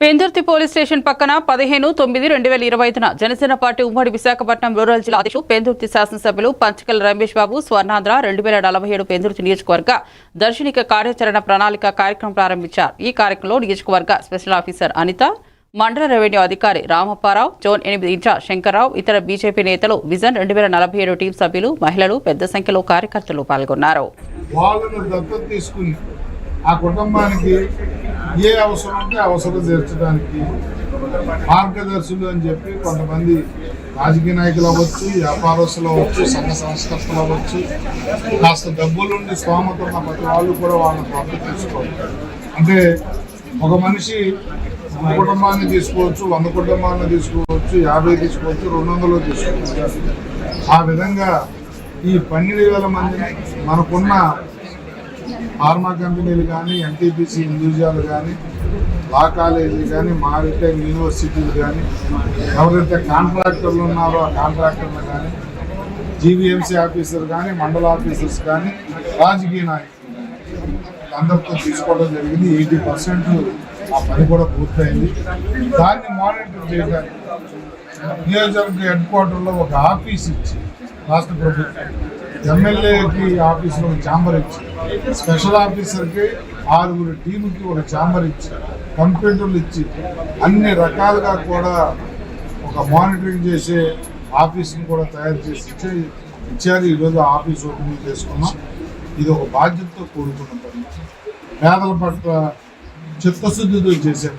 Pendurthi police station పక్కన పదిహేను తొమ్మిది రెండు వేల ఇరవై ఐదున జనసేన పార్టీ ఉమ్మడి విశాఖపట్నం రూరల్ జిల్లా అధ్యక్షుడు పెందుర్తి శాసనసభ్యులు పంచకల్ రమేష్ బాబు స్వర్ణాంధ్ర రెండు వేల నలభై ఏడు పెందుర్తి నియోజకవర్గ దర్శనిక కార్యాచరణ ప్రణాళిక కార్యక్రమం ప్రారంభించారు. ఈ కార్యక్రమంలో నియోజకవర్గ స్పెషల్ ఆఫీసర్ అనిత మండల రెవెన్యూ అధికారి రామప్పారావు జోన్ ఎనిమిది ఇన్ఛార్జ్ శంకర్రావు ఇతర బీజేపీ నేతలు విజన్ రెండు వేల నలభై ఏడు టీం సభ్యులు మహిళలు పెద్ద సంఖ్యలో కార్యకర్తలు పాల్గొన్నారు. వాళ్ళను దత్తత తీసుకుని ఆ కుటుంబానికి ఏ అవసరం ఉంటే అవసరం తీర్చడానికి మార్గదర్శులు అని చెప్పి కొంతమంది రాజకీయ నాయకులు అవ్వచ్చు వ్యాపారస్తులు అవ్వచ్చు సంఘ సంస్కర్తలు అవ్వచ్చు కాస్త డబ్బులుండి స్తోమత ఉన్న ప్రతి వాళ్ళు కూడా వాళ్ళని దత్తత తీసుకోవాలి. అంటే ఒక మనిషి ఒక కుటుంబాన్ని తీసుకోవచ్చు వంద కుటుంబాన్ని తీసుకోవచ్చు యాభై తీసుకోవచ్చు రెండు వందలు తీసుకోవచ్చు. ఆ విధంగా ఈ పన్నెండు వేల మందిని మనకున్న ఫార్మా కంపెనీలు కానీ ఎన్టీపీసీ ఇండివిజువల్ కానీ లా కాలేజీలు కానీ మారిటైమ్ యూనివర్సిటీలు కానీ ఎవరైతే కాంట్రాక్టర్లు ఉన్నారో ఆ కాంట్రాక్టర్లు కానీ జీవీఎంసీ ఆఫీసర్ కానీ మండల ఆఫీసర్స్ కానీ రాజకీయ నాయకులు అందరితో తీసుకోవడం జరిగింది. ఎయిటీ పర్సెంట్ ఆ పని కూడా పూర్తయింది. దాన్ని మానిటర్ చేయడానికి నియోజకవర్గ హెడ్ క్వార్టర్లో ఒక ఆఫీస్ ఇచ్చి రాష్ట్ర ప్రభుత్వం ఎమ్మెల్యేకి ఆఫీస్లో ఒక ఛాంబర్ ఇచ్చి స్పెషల్ ఆఫీసర్కి ఆరుగురు టీముకి ఒక ఛాంబర్ ఇచ్చి కంప్యూటర్లు ఇచ్చి అన్ని రకాలుగా కూడా ఒక మానిటరింగ్ చేసే ఆఫీస్ని కూడా తయారు చేసి ఇచ్చే ఇచ్చారు ఈరోజు ఆఫీస్ ఓపెనింగ్ చేసుకున్నాం. ఇది ఒక బాధ్యతతో కూడుకున్న పని పేదల పట్ల చిత్తశుద్ధితో చేసే పని.